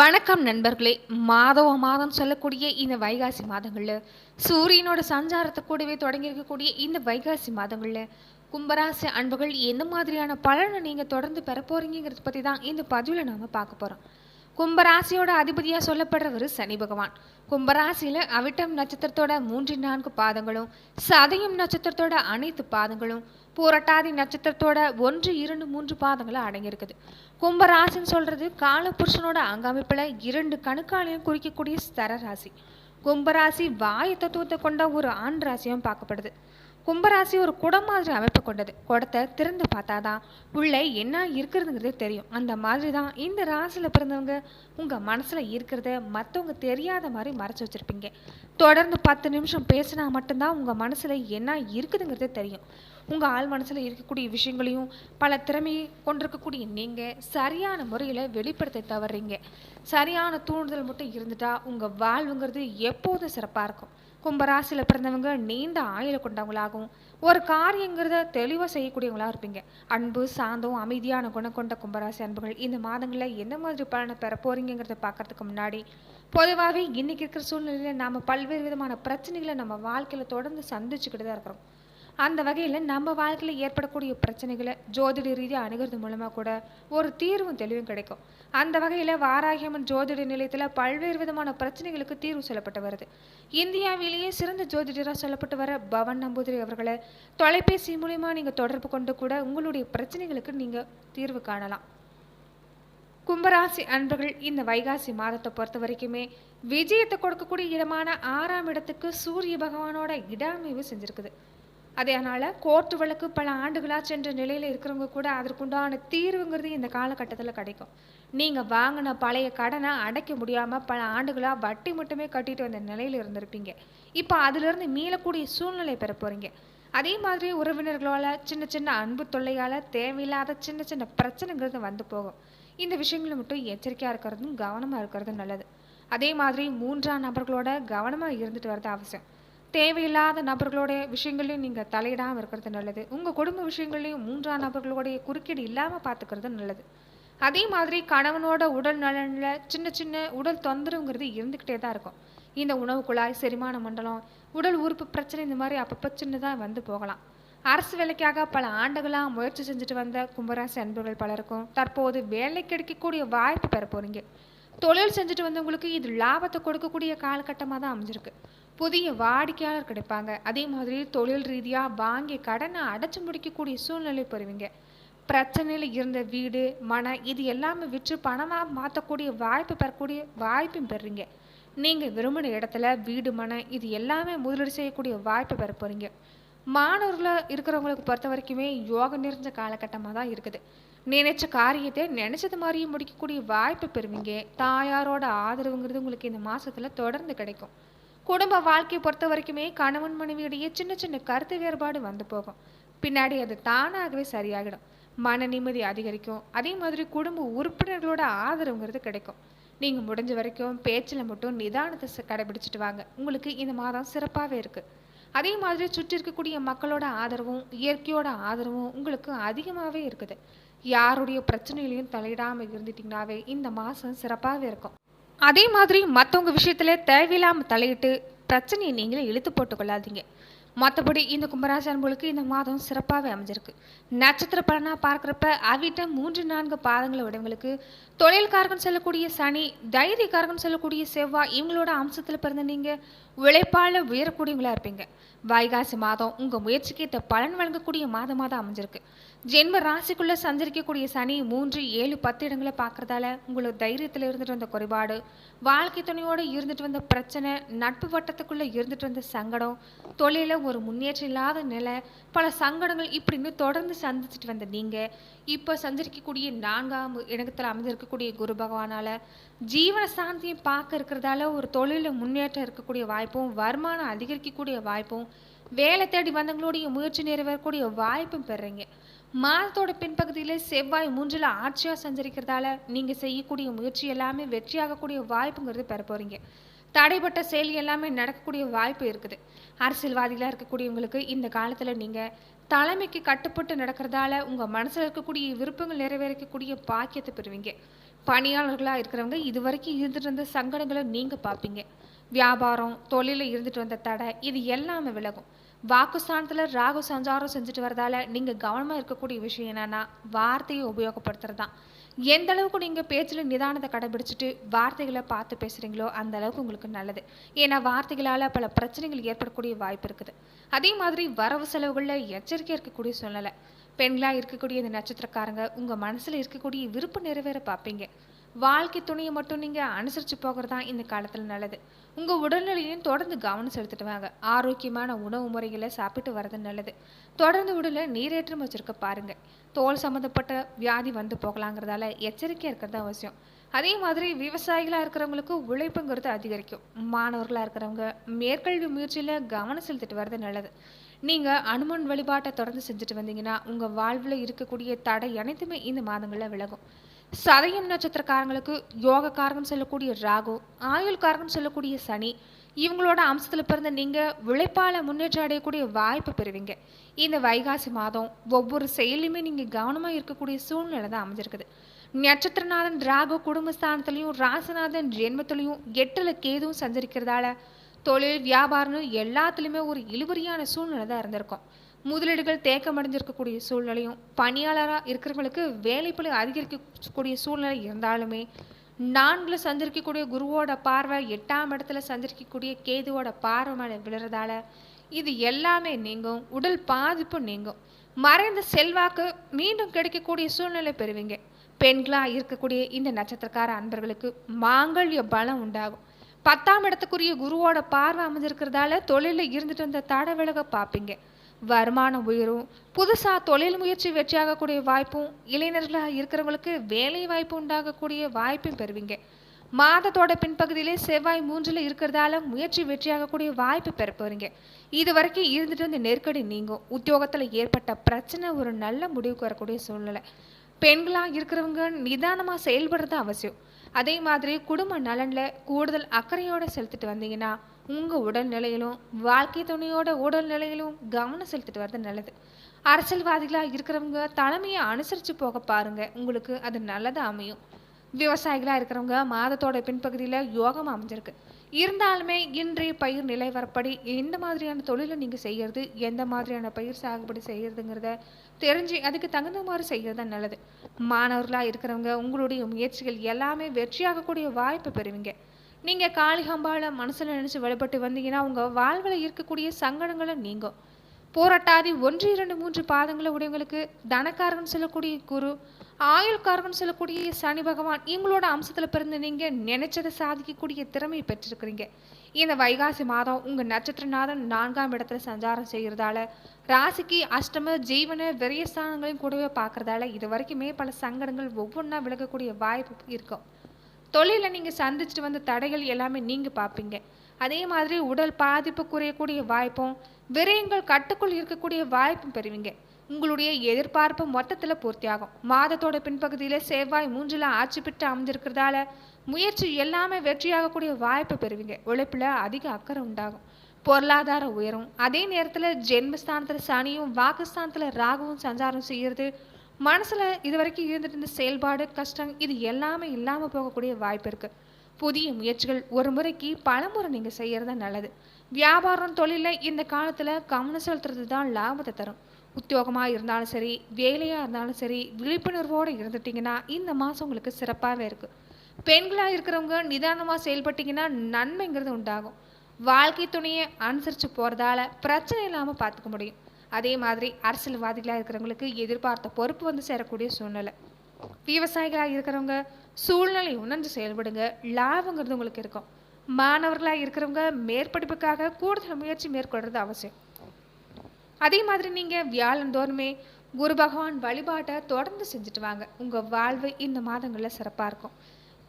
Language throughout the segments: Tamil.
வணக்கம் நண்பர்களே. மாதவ மாதம் சொல்லக்கூடிய இந்த வைகாசி மாதங்களில் சூரியனோட சஞ்சாரத்தை கூடவே தொடங்கி இருக்கக்கூடிய இந்த வைகாசி மாதங்களில் கும்பராசி அன்புகள் எந்த மாதிரியான பலனை நீங்கள் தொடர்ந்து பெற பற்றி தான் இந்த பதிவில் நாம் பார்க்க போகிறோம் கும்பராசியோட அதிபதியாக சொல்லப்படுறவர் சனி பகவான். கும்பராசியில் அவிட்டம் நட்சத்திரத்தோட மூன்று நான்கு பாதங்களும் சதயம் நட்சத்திரத்தோட அனைத்து பாதங்களும் பூரட்டாதி நட்சத்திரத்தோட ஒன்று இரண்டு மூன்று பாதங்களும் அடங்கியிருக்குது. கும்பராசின்னு சொல்கிறது காலபுருஷனோட அங்கமைப்பில் இரண்டு கணுக்காலையும் குறிக்கக்கூடிய ஸ்தர ராசி கும்பராசி வாயு தத்துவத்தை கொண்ட ஒரு ஆண் ராசியும் பார்க்கப்படுது. கும்பராசி ஒரு குடம் மாதிரி அமைப்பு கொண்டது. குடத்தை திறந்து பார்த்தா தான் உள்ளே என்ன இருக்கிறதுங்கிறதே தெரியும். அந்த மாதிரி தான் இந்த ராசியில் பிறந்தவங்க உங்கள் மனசில் இருக்கிறத மற்றவங்க தெரியாத மாதிரி மறைச்சி வச்சுருப்பீங்க. தொடர்ந்து பத்து நிமிஷம் பேசினா மட்டும்தான் உங்கள் மனசில் என்ன இருக்குதுங்கிறதே தெரியும். உங்கள் ஆள் மனசில் இருக்கக்கூடிய விஷயங்களையும் பல திறமையை கொண்டிருக்கக்கூடிய நீங்கள் சரியான முறையில் வெளிப்படுத்த தவறீங்க. சரியான தூண்டுதல் மட்டும் இருந்துட்டா உங்கள் வாழ்வுங்கிறது எப்போதும் சிறப்பாக இருக்கும். கும்பராசியில் பிறந்தவங்க நீண்ட ஆயுள கொண்டவங்களாகவும் ஒரு காரியங்கிறத தெளிவாக செய்யக்கூடியவங்களாக இருப்பீங்க. அன்பு சாந்தம் அமைதியான குணம் கொண்ட கும்பராசி அன்புகள் இந்த மாதங்களில் எந்த மாதிரி பலனை பெற போறீங்கிறத பார்க்கறதுக்கு முன்னாடி பொதுவாகவே இன்றைக்கி இருக்கிற சூழ்நிலையில் நாம் பல்வேறு விதமான பிரச்சனைகளை நம்ம வாழ்க்கையில் தொடர்ந்து சந்திச்சுக்கிட்டு தான் இருக்கிறோம். அந்த வகையில் நம்ம வாழ்க்கையில் ஏற்படக்கூடிய பிரச்சனைகளை ஜோதிட ரீதியாக அணுகிறது மூலமாக கூட ஒரு தீர்வும் தெளிவும் கிடைக்கும். அந்த வகையில் வாராகியம்மன் ஜோதிட நிலையத்தில் பல்வேறு விதமான பிரச்சனைகளுக்கு தீர்வு சொல்லப்பட்டு வருது. இந்தியாவிலேயே சிறந்த ஜோதிடராக சொல்லப்பட்டு வர பவன் நம்பூதிரி அவர்களை தொலைபேசி மூலிமா நீங்கள் தொடர்பு கொண்டு கூட உங்களுடைய பிரச்சனைகளுக்கு நீங்கள் தீர்வு காணலாம். கும்பராசி அன்பர்கள் இந்த வைகாசி மாதத்தை பொறுத்த வரைக்குமே விஜயத்தை கொடுக்கக்கூடிய இடமான ஆறாம் இடத்துக்கு சூரிய பகவானோட இடாமைவு செஞ்சிருக்குது. அதனால் கோர்ட்டு வழக்கு பல ஆண்டுகளாக சென்ற நிலையில் இருக்கிறவங்க கூட அதற்குண்டான தீர்வுங்கிறது இந்த காலகட்டத்தில் கிடைக்கும். நீங்கள் வாங்கின பழைய கடனை அடைக்க முடியாமல் பல ஆண்டுகளாக வட்டி மட்டுமே கட்டிட்டு வந்த நிலையில் இருந்திருப்பீங்க. இப்போ அதிலிருந்து மீளக்கூடிய சூழ்நிலை பெற போகிறீங்க அதே மாதிரி உறவினர்களால் சின்ன சின்ன அன்பு தொல்லையால் தேவையில்லாத சின்ன சின்ன பிரச்சனைங்கிறது வந்து போகும். இந்த விஷயங்களை மட்டும் எச்சரிக்கையாக இருக்கிறதும் கவனமாக இருக்கிறதும் நல்லது. அதே மாதிரி மூன்றாம் நபர்களோட கவனமாக இருந்துட்டு வரது அவசியம். தேவையில்லாத நபர்களுடைய விஷயங்களையும் நீங்கள் தலையிடாமல் இருக்கிறது நல்லது. உங்கள் குடும்ப விஷயங்களையும் மூன்றாம் நபர்களுடைய குறுக்கீடு இல்லாமல் பார்த்துக்கிறது நல்லது. அதே மாதிரி கணவனோட உடல் நலனில் சின்ன சின்ன உடல் தொந்தரவுங்கிறது இருந்துக்கிட்டே தான் இருக்கும். இந்த உணவு குழாய் செரிமான மண்டலம் உடல் உறுப்பு பிரச்சனை இந்த மாதிரி அப்பப்போ சின்னதாக வந்து போகலாம். அரசு வேலைக்காக பல ஆண்டுகளாக முயற்சி செஞ்சுட்டு வந்த கும்பராசி அன்பர்கள் பலருக்கும் தற்போது வேலை கிடைக்கக்கூடிய வாய்ப்பு பெற போகிறீங்க தொழில் செஞ்சுட்டு வந்தவங்களுக்கு இது லாபத்தை கொடுக்கக்கூடிய காலகட்டமாக தான் அமைஞ்சிருக்கு. புதிய வாடிக்கையாளர் கிடைப்பாங்க. அதே மாதிரி தொழில் ரீதியாக வாங்கி கடனை அடைச்சி முடிக்கக்கூடிய சூழ்நிலை பெறுவீங்க. பிரச்சனையில் இருந்த வீடு மன இது எல்லாமே விற்று பணமாக மாற்றக்கூடிய வாய்ப்பு பெறக்கூடிய வாய்ப்பும் பெறுறீங்க நீங்கள் விரும்பின இடத்துல வீடு மன இது எல்லாமே முதலீடு செய்யக்கூடிய வாய்ப்பு பெற போகிறீங்க மாணவர்களில் இருக்கிறவங்களுக்கு பொறுத்த வரைக்குமே யோகம் நிறைஞ்ச காலகட்டமாக தான் இருக்குது. நினைச்ச காரியத்தை நினைச்சது மாதிரியே முடிக்கக்கூடிய வாய்ப்பு பெறுவீங்க. தாயாரோட ஆதரவுங்கிறது உங்களுக்கு இந்த மாதத்தில் தொடர்ந்து கிடைக்கும். குடும்ப வாழ்க்கையை பொறுத்த வரைக்குமே கணவன் மனைவியிடையே சின்ன சின்ன கருத்து வேறுபாடு வந்து போகும். பின்னாடி அது தானாகவே சரியாகிடும். மன நிம்மதி அதிகரிக்கும். அதே மாதிரி குடும்ப உறுப்பினர்களோட ஆதரவுங்கிறது கிடைக்கும். நீங்கள் முடிஞ்ச வரைக்கும் பேச்சில் மட்டும் நிதானத்தை கடைபிடிச்சிட்டு வாங்க. உங்களுக்கு இந்த மாதம் சிறப்பாகவே இருக்குது அதே மாதிரி சுற்றி இருக்கக்கூடிய மக்களோட ஆதரவும் இயற்கையோட ஆதரவும் உங்களுக்கு அதிகமாகவே இருக்குது. யாருடைய பிரச்சனையிலையும் தலையிடாமல் இருந்துட்டிங்கனாவே இந்த மாதம் சிறப்பாகவே இருக்கும். அதே மாதிரி மற்றவங்க விஷயத்தில் தேவையில்லாமல் தலையிட்டு பிரச்சனையை நீங்களே இழுத்து போட்டு கொள்ளாதீங்க. மற்றபடி இந்த கும்பராசி அன்புகளுக்கு இந்த மாதம் சிறப்பாகவே அமைஞ்சிருக்கு. நட்சத்திர பலனாக பார்க்குறப்ப அவிட்ட மூன்று நான்கு பாதங்களை உடையவங்களுக்கு தொழில்காரகன் சொல்லக்கூடிய சனி தைரியக்காரகன் சொல்லக்கூடிய செவ்வாய் இவங்களோட அம்சத்தில் பிறந்த நீங்கள் உழைப்பால் உயரக்கூடியவங்களா இருப்பீங்க. வைகாசி மாதம் உங்கள் முயற்சிக்கு ஏற்ற பலன் வழங்கக்கூடிய மாதமாக தான் அமைஞ்சிருக்கு. ஜென்ம ராசிக்குள்ளே சஞ்சரிக்கக்கூடிய சனி மூன்று ஏழு பத்து இடங்களை பார்க்குறதால உங்களுக்கு தைரியத்தில் இருந்துட்டு வந்த குறைபாடு வாழ்க்கை துணையோடு இருந்துட்டு வந்த பிரச்சனை நட்பு வட்டத்துக்குள்ளே இருந்துட்டு வந்த சங்கடம் தொழிலில் ஒரு முன்னேற்றம் இல்லாத நிலை பல சங்கடங்கள் இப்படின்னு தொடர்ந்து சந்திச்சுட்டு வந்த நீங்கள் இப்போ சஞ்சரிக்கக்கூடிய நான்காம் இடத்தில் அமைந்திருக்கக்கூடிய குரு பகவானால் ஜீவன சாந்தியை பார்க்க இருக்கிறதால ஒரு தொழிலில் முன்னேற்றம் இருக்கக்கூடிய வாய்ப்பும் வருமானம் அதிகரிக்கக்கூடிய வாய்ப்பும் வேலை தேடி வந்தவங்களுடைய முயற்சி நிறைவேறக்கூடிய வாய்ப்பும் பெறுறீங்க. மாதத்தோட பின்பகுதியில் செவ்வாய் மூன்றில் ஆட்சியாக சஞ்சரிக்கிறதால நீங்கள் செய்யக்கூடிய முயற்சி எல்லாமே வெற்றியாகக்கூடிய வாய்ப்புங்கிறது பெற போகிறீங்க தடைப்பட்ட செயல் எல்லாமே நடக்கக்கூடிய வாய்ப்பு இருக்குது. அரசியல்வாதிகளாக இருக்கக்கூடியவங்களுக்கு இந்த காலத்தில் நீங்கள் தலைமைக்கு கட்டுப்பட்டு நடக்கிறதால உங்கள் மனசில் இருக்கக்கூடிய விருப்பங்கள் நிறைவேறக்கூடிய பாக்கியத்தை பெறுவீங்க. பணியாளர்களாக இருக்கிறவங்க இது வரைக்கும் இருந்துட்டு இருந்த சங்கடங்களை நீங்கள் பார்ப்பீங்க வியாபாரம் தொழிலில் இருந்துட்டு வந்த தடை இது எல்லாமே விலகும். வாக்கு ஸ்தானத்தில் ராகு சஞ்சாரம் செஞ்சுட்டு வரதால நீங்கள் கவனமாக இருக்கக்கூடிய விஷயம் என்னன்னா வார்த்தையை உபயோகப்படுத்துறது தான் எந்த அளவுக்கு நீங்கள் பேச்சில் நிதானத்தை கடைபிடிச்சிட்டு வார்த்தைகளை பார்த்து பேசுகிறீங்களோ அந்த அளவுக்கு உங்களுக்கு நல்லது. ஏன்னா வார்த்தைகளால் பல பிரச்சனைகள் ஏற்படக்கூடிய வாய்ப்பு இருக்குது. அதே மாதிரி வரவு செலவுகளில் எச்சரிக்கையாக இருக்கக்கூடிய சூழ்நிலை. பெண்களாக இருக்கக்கூடிய இந்த நட்சத்திரக்காரங்க உங்கள் மனசில் இருக்கக்கூடிய விருப்பம் நிறைவேற பார்ப்பீங்க. வாழ்க்கை துணையை மட்டும் நீங்கள் அனுசரித்து போகிறது தான் இந்த காலத்தில் நல்லது. உங்கள் உடல்நிலையும் தொடர்ந்து கவனம் செலுத்திட்டு வாங்க. ஆரோக்கியமான உணவு முறைகளை சாப்பிட்டு வர்றது நல்லது. தொடர்ந்து உடலில் நீரேற்றம் வச்சுருக்க பாருங்கள் தோல் சம்மந்தப்பட்ட வியாதி வந்து போகலாங்கிறதால எச்சரிக்கையாக இருக்கிறது அவசியம். அதே மாதிரி விவசாயிகளாக இருக்கிறவங்களுக்கு உழைப்புங்கிறது அதிகரிக்கும். மாணவர்களாக இருக்கிறவங்க மேற்கல்வி முயற்சியில் கவனம் செலுத்திட்டு வர்றது நல்லது. நீங்கள் அனுமன் வழிபாட்டை தொடர்ந்து செஞ்சுட்டு வந்தீங்கன்னா உங்கள் வாழ்வில் இருக்கக்கூடிய தடை அனைத்துமே இந்த மாதங்களில் விலகும். சதயம் நட்சத்திரக்காரங்களுக்கு யோகக்காரங்கன்னு சொல்லக்கூடிய ராகு ஆயுள்காரங்கன்னு சொல்லக்கூடிய சனி இவங்களோட அம்சத்தில் பிறந்த நீங்கள் உழைப்பால் முன்னேற்றம் அடையக்கூடிய வாய்ப்பு பெறுவீங்க. இந்த வைகாசி மாதம் ஒவ்வொரு செயலையுமே நீங்கள் கவனமாக இருக்கக்கூடிய சூழ்நிலை தான் அமைஞ்சிருக்குது. நட்சத்திரநாதன் ராகு குடும்பஸ்தானத்துலேயும் ராசநாதன் ஜென்மத்துலேயும் எட்டில் கேதுவும் சஞ்சரிக்கிறதால தொழில் வியாபாரம்னு எல்லாத்துலேயுமே ஒரு இழுபறியான சூழ்நிலை தான் இருந்திருக்கும். முதலீடுகள் தேக்கமடைஞ்சிருக்கக்கூடிய சூழ்நிலையும் பணியாளராக இருக்கிறவங்களுக்கு வேலைப்பளி அதிகரிக்கக்கூடிய சூழ்நிலை இருந்தாலுமே நான்கில் சந்திரிக்கக்கூடிய குருவோட பார்வை எட்டாம் இடத்துல சந்திரிக்கக்கூடிய கேதுவோட பார்வை மேலே விழுறதால இது எல்லாமே நீங்கும் உடல் பாதிப்பு நீங்கும். மறைந்த செல்வாக்கு மீண்டும் கிடைக்கக்கூடிய சூழ்நிலை பெறுவீங்க. பெண்களாக இருக்கக்கூடிய இந்த நட்சத்திரக்கார அன்பர்களுக்கு மாங்கல்ய பலம் உண்டாகும். பத்தாம் இடத்துக்குரிய குருவோட பார்வை அமைஞ்சிருக்கிறதால தொழிலில் இருந்துட்டு வந்த தடவிலக பார்ப்பீங்க வருமானம் உயரும். புதுசாக தொழில் முயற்சி வெற்றியாகக்கூடிய வாய்ப்பும் இளைஞர்களாக இருக்கிறவங்களுக்கு வேலை வாய்ப்பு உண்டாகக்கூடிய வாய்ப்பும் பெறுவீங்க. மாதத்தோட பின்பகுதியிலே செவ்வாய் மூன்றில் இருக்கிறதால முயற்சி வெற்றியாகக்கூடிய வாய்ப்பு பெற போறீங்க. இது வரைக்கும் இருந்துட்டு வந்து நெருக்கடி நீங்கும். உத்தியோகத்தில் ஏற்பட்ட பிரச்சனை ஒரு நல்ல முடிவுக்கு வரக்கூடிய சூழ்நிலை. பெண்களாக இருக்கிறவங்க நிதானமாக செயல்படுறது அவசியம். அதே மாதிரி குடும்ப நலனில் கூடுதல் அக்கறையோடு செலுத்திட்டு வந்தீங்கன்னா உங்கள் உடல்நிலையிலும் வாழ்க்கை துணையோட உடல்நிலையிலும் கவனம் செலுத்திட்டு வர்றது நல்லது. அரசியல்வாதிகளாக இருக்கிறவங்க தலைமையை அனுசரித்து போக பாருங்கள் உங்களுக்கு அது நல்லதாக அமையும். விவசாயிகளாக இருக்கிறவங்க மாதத்தோட பின்பகுதியில் யோகம் அமைஞ்சிருக்கு. இருந்தாலுமே இன்றைய பயிர் நிலைவரப்படி எந்த மாதிரியான தொழிலை நீங்கள் செய்கிறது எந்த மாதிரியான பயிர் சாகுபடி செய்கிறதுங்கிறத தெரிஞ்சு அதுக்கு தகுந்த மாதிரி செய்கிறது தான் நல்லது. மாணவர்களாக இருக்கிறவங்க உங்களுடைய முயற்சிகள் எல்லாமே வெற்றியாகக்கூடிய வாய்ப்பு பெறுவீங்க. நீங்கள் காளிகம்பால மனசில் நினச்சி வழிபட்டு வந்தீங்கன்னா உங்கள் வாழ்வில் இருக்கக்கூடிய சங்கடங்களை நீங்கும். போராட்டாதி ஒன்று இரண்டு மூன்று பாதங்களை உடையவங்களுக்கு தனக்காரகன் சொல்லக்கூடிய குரு ஆயுள்காரகன் சொல்லக்கூடிய சனி பகவான் இவங்களோட அம்சத்தில் பிறந்து நீங்கள் நினைச்சதை சாதிக்கக்கூடிய திறமையை பெற்றிருக்கிறீங்க. இந்த வைகாசி மாதம் உங்கள் நட்சத்திரநாதன் நான்காம் இடத்துல சஞ்சாரம் செய்கிறதால ராசிக்கு அஷ்டம ஜீவன விரயஸ்தானங்களையும் கூடவே பார்க்கறதால இது வரைக்குமே பல சங்கடங்கள் ஒவ்வொன்றா விலகக்கூடிய வாய்ப்பு இருக்கும். தொழிலில் நீங்கள் சந்திச்சுட்டு வந்த தடைகள் எல்லாமே நீங்கள் பார்ப்பீங்க அதே மாதிரி உடல் பாதிப்பு குறையக்கூடிய வாய்ப்பும் விரயங்கள் கட்டுக்குள் இருக்கக்கூடிய வாய்ப்பும் பெறுவீங்க. உங்களுடைய எதிர்பார்ப்பு மொத்தத்தில் பூர்த்தியாகும். மாதத்தோட பின்பகுதியில் செவ்வாய் மூன்றில் ஆட்சி பெற்று அமைஞ்சிருக்கிறதால முயற்சி எல்லாமே வெற்றியாகக்கூடிய வாய்ப்பு பெறுவீங்க. உழைப்பில் அதிக அக்கறை உண்டாகும். பொருளாதார உயரும். அதே நேரத்தில் ஜென்மஸ்தானத்தில் சனியும் வாக்குஸ்தானத்தில் ராகுவும் சஞ்சாரம் செய்கிறது மனசில் இது வரைக்கும் இருந்துட்டு இருந்த செயல்பாடு கஷ்டம் இது எல்லாமே இல்லாமல் போகக்கூடிய வாய்ப்பு இருக்குது புதிய முயற்சிகள் ஒரு முறைக்கு பலமுறை நீங்கள் செய்கிறது நல்லது. வியாபாரம் தொழிலில் இந்த காலத்தில் கவனம் செலுத்துறது தான் லாபத்தை தரும். உத்தியோகமாக இருந்தாலும் சரி வேலையாக இருந்தாலும் சரி விழிப்புணர்வோடு இருந்துட்டிங்கன்னா இந்த மாதம் உங்களுக்கு சிறப்பாகவே இருக்குது பெண்களாக இருக்கிறவங்க நிதானமாக செயல்பட்டிங்கன்னா நன்மைங்கிறது உண்டாகும். வாழ்க்கை துணையை அனுசரித்து போகிறதால பிரச்சனை இல்லாமல் பார்த்துக்க முடியும். அதே மாதிரி அரசியல்வாதிகளாக இருக்கிறவங்களுக்கு எதிர்பார்த்த பொறுப்பு வந்து சேரக்கூடிய சூழ்நிலை. விவசாயிகளாக இருக்கிறவங்க சூழ்நிலை உணர்ந்து செயல்படுங்க. லாபங்கிறது உங்களுக்கு இருக்கும். மாணவர்களாக இருக்கிறவங்க மேற்படிப்புக்காக கூடுதல் முயற்சி மேற்கொள்வது அவசியம். அதே மாதிரி நீங்கள் வியாழந்தோறுமே குரு பகவான் வழிபாட்டை தொடர்ந்து செஞ்சுட்டு வாங்க. உங்கள் வாழ்வு இந்த மாதங்களில் சிறப்பாக இருக்கும்.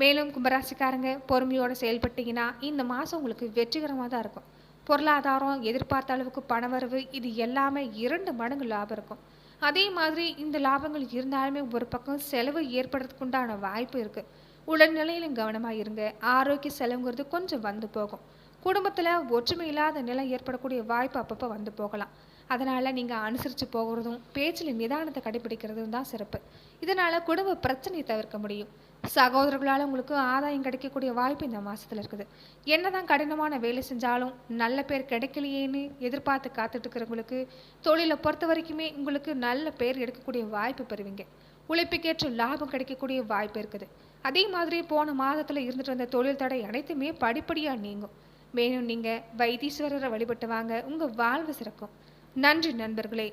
மேலும் கும்பராசிக்காரங்க பொறுமையோடு செயல்பட்டீங்கன்னா இந்த மாதம் உங்களுக்கு வெற்றிகரமாக தான் இருக்கும். பொருளாதாரம் எதிர்பார்த்த அளவுக்கு பணவரவு இது எல்லாமே இரண்டு மடங்கு லாபம் இருக்கும். அதே மாதிரி இந்த லாபங்கள் இருந்தாலுமே ஒரு பக்கம் செலவு ஏற்படுறதுக்குண்டான வாய்ப்பு இருக்குது உடல்நிலையிலும் கவனமாக இருங்க. ஆரோக்கிய செலவுங்கிறது கொஞ்சம் வந்து போகும். குடும்பத்தில் ஒற்றுமை இல்லாத நிலை ஏற்படக்கூடிய வாய்ப்பு அப்பப்போ வந்து போகலாம். அதனால் நீங்கள் அனுசரித்து போகிறதும் பேச்சில் நிதானத்தை கடைபிடிக்கிறதும் தான் சிறப்பு. இதனால் குடும்ப பிரச்சனையை தவிர்க்க முடியும். சகோதரர்களால் உங்களுக்கு ஆதாயம் கிடைக்கக்கூடிய வாய்ப்பு இந்த மாதத்தில் இருக்குது. என்னதான் கடினமான வேலை செஞ்சாலும் நல்ல பேர் கிடைக்கலையேன்னு எதிர்பார்த்து காத்துட்டு இருக்கிறவங்களுக்கு தொழிலை பொறுத்த வரைக்குமே உங்களுக்கு நல்ல பேர் எடுக்கக்கூடிய வாய்ப்பு பெறுவீங்க. உழைப்புக்கேற்ற லாபம் கிடைக்கக்கூடிய வாய்ப்பு இருக்குது. அதே மாதிரி போன மாதத்தில் இருந்துட்டு வந்த தொழில் தடை அனைத்துமே படிப்படியாக நீங்கும். மேலும் நீங்கள் வைத்தீஸ்வரரை வழிபட்டு வாங்க உங்கள் வாழ்வு சிறக்கும். நன்றி நண்பர்களே.